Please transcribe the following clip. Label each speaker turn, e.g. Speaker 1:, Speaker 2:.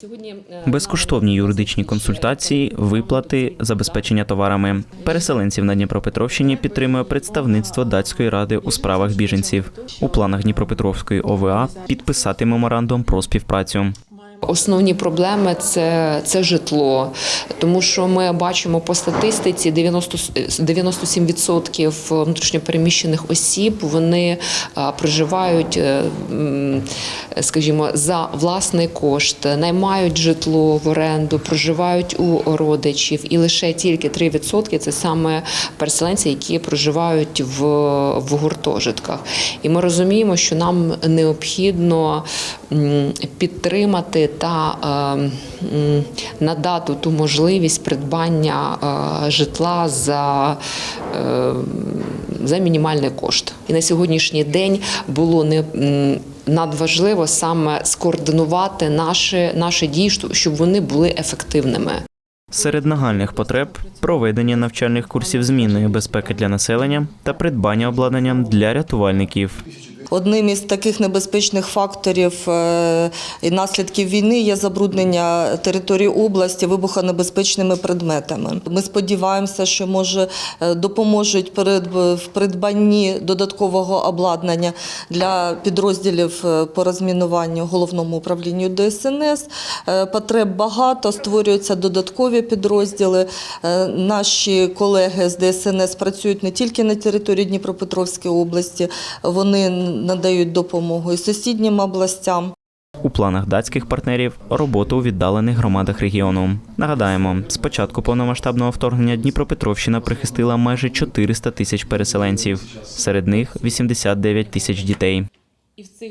Speaker 1: Сьогодні е,
Speaker 2: Безкоштовні юридичні консультації, виплати, забезпечення товарами. Переселенців на Дніпропетровщині підтримує представництво датської ради у справах біженців. У планах Дніпропетровської ОВА підписати меморандум про співпрацю.
Speaker 1: Основні проблеми це, це житло, тому що ми бачимо по статистиці 90, 97% внутрішньопереміщених осіб вони а, проживають, е, скажімо, за власний кошт, наймають житло в оренду, проживають у родичів, і лише тільки 3% це саме переселенці, які проживають в, в гуртожитках. І ми розуміємо, що нам необхідно підтримати та е, надати ту можливість придбання е, житла за, е, за мінімальний кошт. І на сьогоднішній день було не надважливо саме скоординувати наші, наші дії, щоб вони були ефективними.
Speaker 2: Серед нагальних потреб проведення навчальних курсів змінної безпеки для населення та придбання обладнанням для рятувальників.
Speaker 3: Одним із таких небезпечних факторів е, і наслідків війни є забруднення території області вибухонебезпечними предметами. Ми сподіваємося, що може е, допоможуть в придбанні додаткового обладнання для підрозділів е, по розмінуванню головному управлінню ДСНС. Потреб багато, створюються додаткові підрозділи. Наші колеги з ДСНС працюють не тільки на території Дніпропетровської області, вони надають допомогу і сусіднім областям.
Speaker 2: У планах датських партнерів роботу у віддалених громадах регіону. Нагадаємо, з початку повномасштабного вторгнення Дніпропетровщина прихистила майже 400 тисяч переселенців, серед них 89 тисяч дітей.